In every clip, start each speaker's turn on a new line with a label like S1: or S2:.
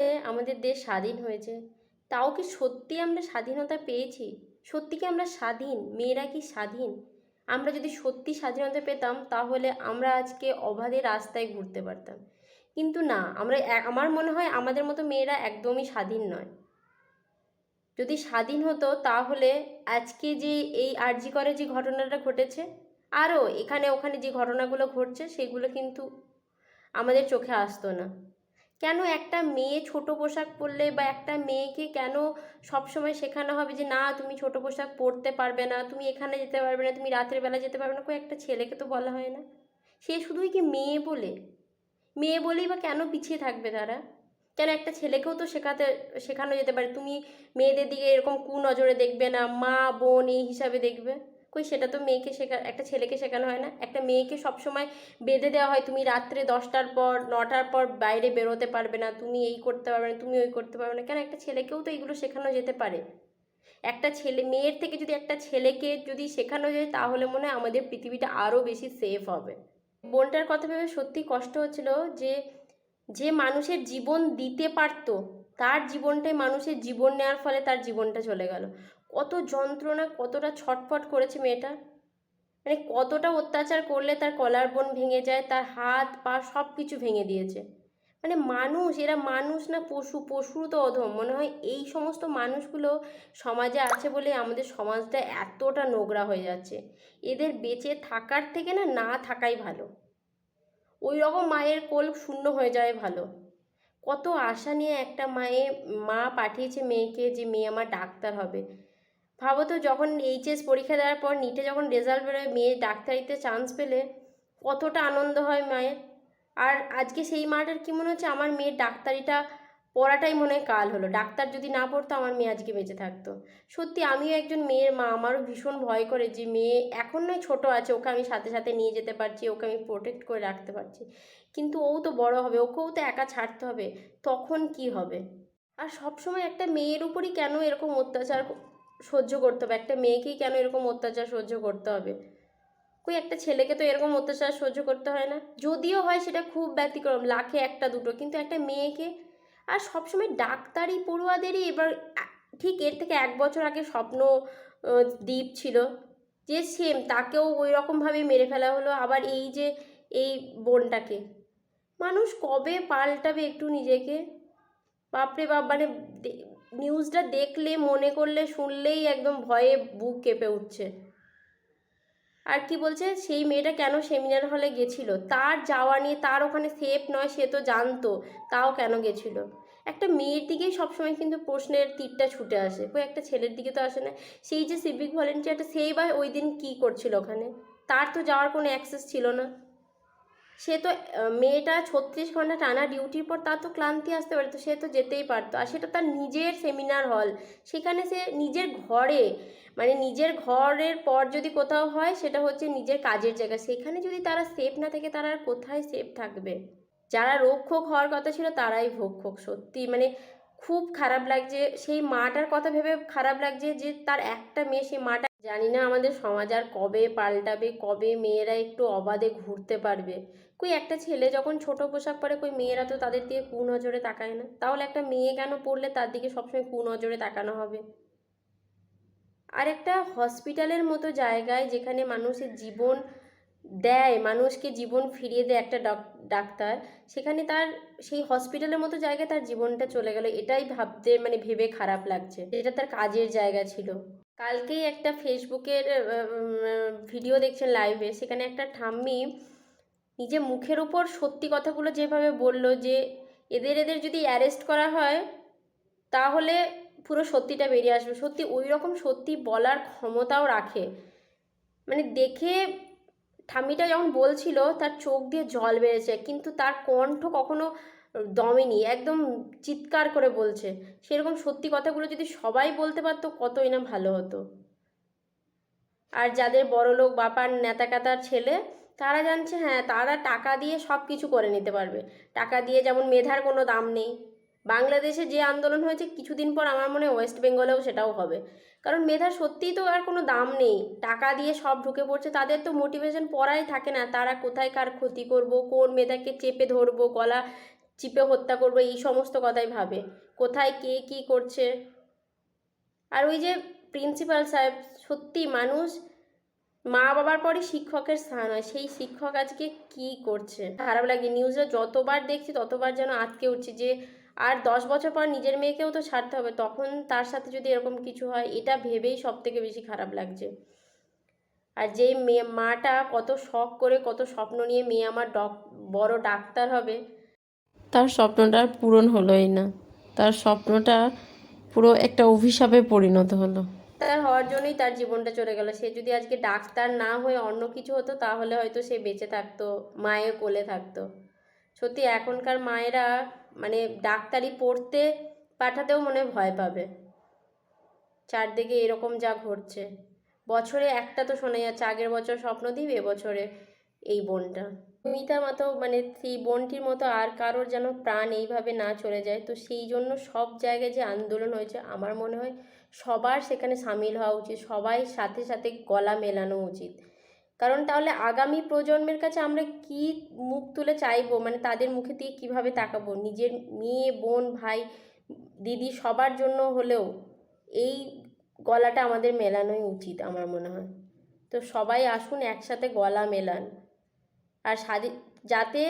S1: আমাদের দেশ স্বাধীন হয়েছে। তাও কি সত্যি আমরা স্বাধীনতা পেয়েছি? সত্যি কি আমরা স্বাধীন? মেয়েরা কি স্বাধীন? আমরা যদি সত্যি স্বাধীনতা পেতাম, তাহলে আমরা আজকে অবাধে রাস্তায় ঘুরতে পারতাম। কিন্তু না, আমরা আমার মনে হয় আমাদের মতো মেয়েরা একদমই স্বাধীন নয়। যদি স্বাধীন হতো, তাহলে আজকে যে এই আরজি করে যে ঘটনাটা ঘটেছে, আরও এখানে ওখানে যে ঘটনাগুলো ঘটছে, সেগুলো কিন্তু আমাদের চোখে আসতো না। কেন একটা মেয়ে ছোট পোশাক পরলে বা একটা মেয়েকে কেন সবসময় শেখানো হবে যে, না, তুমি ছোট পোশাক পরতে পারবে না, তুমি এখানে যেতে পারবে না, তুমি রাতের বেলা যেতে পারবে না। কই একটা ছেলেকে তো বলা হয় না। সে শুধুই কি মেয়ে বলে? মেয়ে বলেই বা কেন পিছিয়ে থাকবে তারা? কেন একটা ছেলেকেও তো শেখাতে, শেখানো যেতে পারে? তুমি মেয়েদের দিকে এরকম কু নজরে দেখবে না, মা, বোন এই হিসাবে দেখবে? কই, সেটা তো মেয়েকে শেখা, একটা ছেলেকে শেখানো হয় না। একটা মেয়েকে সবসময় বেঁধে দেওয়া হয়, তুমি রাত্রে দশটার পর, নটার পর বাইরে বেরোতে পারবে না, তুমি এই করতে পারবে না, তুমি ওই করতে পারবে না। কেন? একটা ছেলেকেও তো এগুলো শেখানো যেতে পারে। একটা ছেলে, মেয়ের থেকে যদি একটা ছেলেকে যদি শেখানো যায়, তাহলে মনে হয় আমাদের পৃথিবীটা আরও বেশি সেফ হবে। বোনটার কথা ভেবে সত্যি কষ্ট হচ্ছিল যে যে মানুষের জীবন দিতে পারতো, তার জীবনটাই মানুষের জীবন নেওয়ার ফলে তার জীবনটা চলে গেল। কত যন্ত্রণা, কতটা ছটফট করেছে মেয়েটা। মানে কতটা অত্যাচার করলে তার কলার বোন ভেঙে যায়, তার হাত, পা সব কিছু ভেঙে দিয়েছে। মানে মানুষ, এরা মানুষ না পশু পশু তো অধম। মনে হয় এই সমস্ত মানুষগুলো সমাজে আছে বলে আমাদের সমাজটা এতটা নোংরা হয়ে যাচ্ছে। এদের বেঁচে থাকার থেকে না না থাকাই ভালো। ওই রকম মায়ের কোল শূন্য হয়ে যায় ভালো। কত আশা নিয়ে একটা মায়ে, মা পাঠিয়েছে মেয়েকে যে মেয়ে আমার ডাক্তার হবে। ভাবো তো যখন এইচএস পরীক্ষা দেওয়ার পর নিটে যখন রেজাল্ট বেরোয়, মেয়ে ডাক্তারিতে চান্স পেলে কতটা আনন্দ হয় মায়ের? আর আজকে সেই মাটার কী মনে হচ্ছে? আমার মেয়ের ডাক্তারিটা পড়াটাই মনে হয় কাল হলো। ডাক্তার যদি না পড়তো, আমার মেয়ে আজকে বেঁচে থাকতো। সত্যি, আমিও একজন মেয়ের মা। আমারও ভীষণ ভয় করে যে মেয়ে এখন নয়, ছোটো আছে। ওকে আমি সাথে সাথে নিয়ে যেতে পারছি, ওকে আমি প্রোটেক্ট করে রাখতে পারছি। কিন্তু ও তো বড় হবে, ওকেও তো একা ছাড়তে হবে। তখন কি হবে? আর সবসময় একটা মেয়ের উপরই কেন এরকম অত্যাচার সহ্য করতে হবে। একটা মেয়েকেই কেন এরকম অত্যাচার সহ্য করতে হবে? কই, একটা ছেলেকে তো এরকম অত্যাচার সহ্য করতে হয় না। যদিও হয় সেটা খুব ব্যতিক্রম, লাখে একটা দুটো। কিন্তু একটা মেয়েকে আর সবসময় ডাক্তারি পড়ুয়াদেরই এবার ঠিক এর থেকে এক বছর আগে স্বপ্ন দ্বীপ ছিল যে সেম তাকেও ওই রকমভাবে মেরে ফেলা হলো। আবার এই যে, এই বোনটাকে। মানুষ কবে পাল্টাবে একটু নিজেকে? বাপরে বাপ মানে নিউজটা দেখলে, মনে করলে, শুনলেই একদম ভয়ে বুক কেঁপে উঠছে। আর কি বলছে? সেই মেয়েটা কেন সেমিনার হলে গেছিল? তার যাওয়া নিয়ে তার ওখানে সেফ নয়, সে তো জানতো, তাও কেন গেছিল? একটা মেয়ের দিকেই সবসময় কিন্তু প্রশ্নের তীরটা ছুটে আসে। কই, একটা ছেলের দিকে তো আসে না। সেই যে সিভিক ভলেন্টিয়ারটা সেই বা ওই দিন কী করছিল ওখানে? তার তো যাওয়ার কোনো অ্যাক্সেস ছিল না। সে তো মেয়েটা ছত্রিশ ঘণ্টা টানা ডিউটির পর তার তো ক্লান্তি আসতে পারতো সে তো যেতেই পারতো। আর সেটা তার নিজের সেমিনার হল সেখানে সে নিজের ঘরে মানে নিজের ঘরের পর যদি কোথাও হয়, সেটা হচ্ছে নিজের কাজের জায়গা। সেখানে যদি তারা সেফ না থাকে, তারা আর কোথায় সেফ থাকবে? যারা রক্ষক হওয়ার কথা ছিল, তারাই ভক্ষক সত্যি। মানে খুব খারাপ লাগছে, সেই মাটার কথা ভেবে খারাপ লাগছে যে তার একটা মেয়ে, সেই মাটা জানি না আমাদের সমাজ আর কবে পাল্টাবে, কবে মেয়েরা একটু অবাধে ঘুরতে পারবে। কই একটা ছেলে যখন ছোট পোশাক পরে, কই মেয়েরা তো তাদের দিকে কু নজরে তাকায় না। তাহলে একটা মেয়ে কেন পড়লে তার দিকে সবসময় কু নজরে তাকানো হবে? আর একটা হসপিটালের মতো জায়গায় যেখানে মানুষের জীবন দেয়, মানুষকে জীবন ফিরিয়ে দেয় একটা ডাক- ডাক্তার, সেখানে তার, সেই হসপিটালের মতো জায়গায় তার জীবনটা চলে গেল। এটাই ভাবতে মানে ভেবে খারাপ লাগছে। এটা তার কাজের জায়গা ছিল। কালকেই একটা ফেসবুকের ভিডিও দেখছেন লাইভে সেখানে একটা ঠাম্মি নিজে মুখের উপর সত্যি কথাগুলো যেভাবে বলল যে, এদের এদের যদি অ্যারেস্ট করা হয়, তাহলে পুরো সত্যিটা বেরিয়ে আসবে। সত্যি ওই রকম সত্যি বলার ক্ষমতাও রাখে। মানে দেখে ঠাম্মিটা যখন বলছিল, তার চোখ দিয়ে জল বেড়েছে, কিন্তু তার কণ্ঠ কখনো দমেনি একদম চিৎকার করে বলছে। সেরকম সত্যি কথাগুলো যদি সবাই বলতে পারতো, কতই না ভালো হতো। আর যাদের বড়লোক বাপার নেতাকাতার ছেলে, তারা জানছে হ্যাঁ তারা টাকা দিয়ে সব কিছু করে নিতে পারবে। টাকা দিয়ে যেমন মেধার কোনো দাম নেই। বাংলাদেশে যে আন্দোলন হয়েছে, কিছুদিন পর আমার মনে হয় ওয়েস্ট বেঙ্গলেও সেটাও হবে। কারণ মেধার সত্যিই তো আর কোনো দাম নেই। টাকা দিয়ে সব ঢুকে পড়ছে, তাদের তো মোটিভেশন পড়াই থাকে না। তারা কোথায় কার ক্ষতি করব, কোন মেধাকে চেপে ধরবো, গলা চিপে হত্যা করব, এই সমস্ত কথাই ভাবে। কোথায় কে কী করছে? আর ওই যে প্রিন্সিপাল সাহেব, সত্যি মানুষ, মা বাবার পরে শিক্ষকের স্থান হয়। সেই শিক্ষক আজকে কি করছে? খারাপ লাগে। নিউজে যতবার দেখছি, ততবার যেন আটকে উঠছি যে, আর দশ বছর পর নিজের মেয়েকেও তো ছাড়তে হবে। তখন তার সাথে যদি এরকম কিছু হয়, এটা ভেবেই সব থেকে বেশি খারাপ লাগছে। আর যেই মেয়ে মাটা কত শখ করে, কত স্বপ্ন নিয়ে মেয়ে আমার ডক, বড় ডাক্তার হবে তার স্বপ্নটা পূরণ হলোই না। তার স্বপ্নটা পুরো একটা অভিশাপে পরিণত হলো। তার হওয়ার জন্যই তার জীবনটা চলে গেল। সে যদি আজকে ডাক্তার না হয়ে অন্য কিছু হতো, তাহলে হয়তো সে বেঁচে থাকতো, মায়ের কোলে থাকতো। সত্যি এখনকার মায়েরা মানে ডাক্তারি পড়তে পাঠাতেও মনে ভয় পাবে। চারদিকে এরকম যা ঘটছে। বছরে একটা তো শোনা যাচ্ছে, আগের বছর স্বপ্ন দিবে এবছরে এই বোনটা। মিতার মতো মানে সেই বোনটির মতো আর কারোর যেন প্রাণ এইভাবে না চলে যায়। তো সেই জন্য সব জায়গায় যে আন্দোলন হয়েছে, আমার মনে হয় সবার সেখানে সামিল হওয়া উচিত, সবাই সাথে সাথে গলা মেলানো উচিত। কারণ তাহলে আগামী প্রজন্মের কাছে আমরা কি মুখ তুলে চাইব? মানে তাদের মুখে দিয়ে কীভাবে তাকাবো? নিজের মেয়ে, বোন, ভাই, দিদি সবার জন্য হলেও এই গলাটা আমাদের মেলানোই উচিত, আমার মনে হয়। তো সবাই আসুন, একসাথে গলা মেলান। আর স্বাধীন, যাতে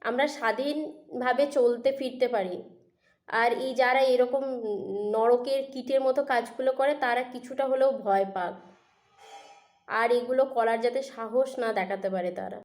S1: আমরা স্বাধীনভাবে চলতে, ফিরতে পারি। আর এই যারা এরকম নরকের কীটের মতো কাজগুলো করে, তারা কিছুটা হলেও ভয় পাক। আর এগুলো করার যাতে সাহস না দেখাতে পারে তারা।